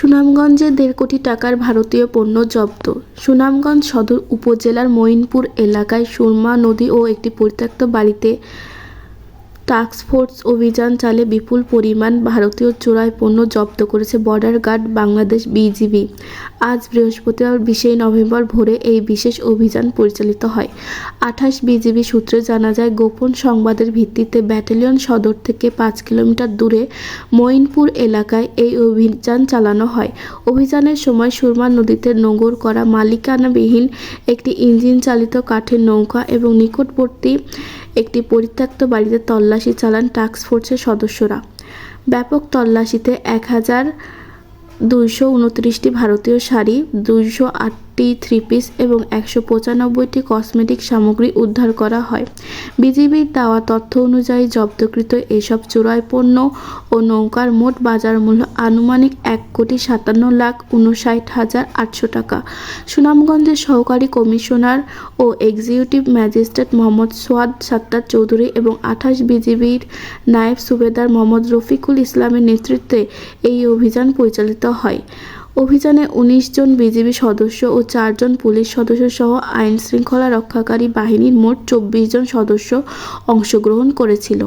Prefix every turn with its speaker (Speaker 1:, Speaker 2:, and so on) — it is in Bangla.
Speaker 1: সুনামগঞ্জে দেড় কোটি টাকার ভারতীয় পণ্য জব্দ। সুনামগঞ্জ সদর উপজেলার মঈনপুর এলাকায় সুরমা নদী ও একটি পরিত্যক্ত বাড়িতে টাস্কফোর্স অভিযান চালে বিপুল পরিমাণ ভারতীয় চোরাই পণ্য জব্দ করেছে বর্ডার গার্ড বাংলাদেশ বিজিবি। আজ বৃহস্পতিবার বিশেই নভেম্বর ভোরে এই বিশেষ অভিযান পরিচালিত হয়। আঠাশ বিজিবি সূত্রে জানা যায়, গোপন সংবাদের ভিত্তিতে ব্যাটালিয়ন সদর থেকে পাঁচ কিলোমিটার দূরে মঈনপুর এলাকায় এই অভিযান চালানো হয়। অভিযানের সময় সুরমা নদীতে নোঙর করা মালিকানাবিহীন একটি ইঞ্জিন চালিত কাঠের নৌকা এবং নিকটবর্তী একটি পরিত্যক্ত বাড়িতে তল্লাশি চালান টাস্কফোর্সের সদস্যরা। ব্যাপক তল্লাশিতে এক হাজার দুইশো উনত্রিশটি ভারতীয় শাড়ি, দুইশো আট আটটি থ্রি পিস এবং একশো পঁচানব্বইটি কসমেটিক সামগ্রী উদ্ধার করা হয়। বিজিবির দেওয়া তথ্য অনুযায়ী জব্দকৃত এসব চোরাই পণ্য ও নৌকার মোট বাজার মূল্য আনুমানিক এক কোটি সাতান্ন লাখ উনষাট হাজার আটশো টাকা। সুনামগঞ্জের সহকারী কমিশনার ও এক্সিকিউটিভ ম্যাজিস্ট্রেট মোহাম্মদ সোয়াদ সাত্তার চৌধুরী এবং আঠাশ বিজিবির নায়েব সুবেদার মোহাম্মদ রফিকুল ইসলামের নেতৃত্বে এই অভিযান পরিচালিত হয়। অভিযানে উনিশ জন বিজিবি সদস্য ও চারজন পুলিশ সদস্য সহ আইন শৃঙ্খলা রক্ষাকারী বাহিনীর মোট চব্বিশ জন সদস্য অংশগ্রহণ করেছিল।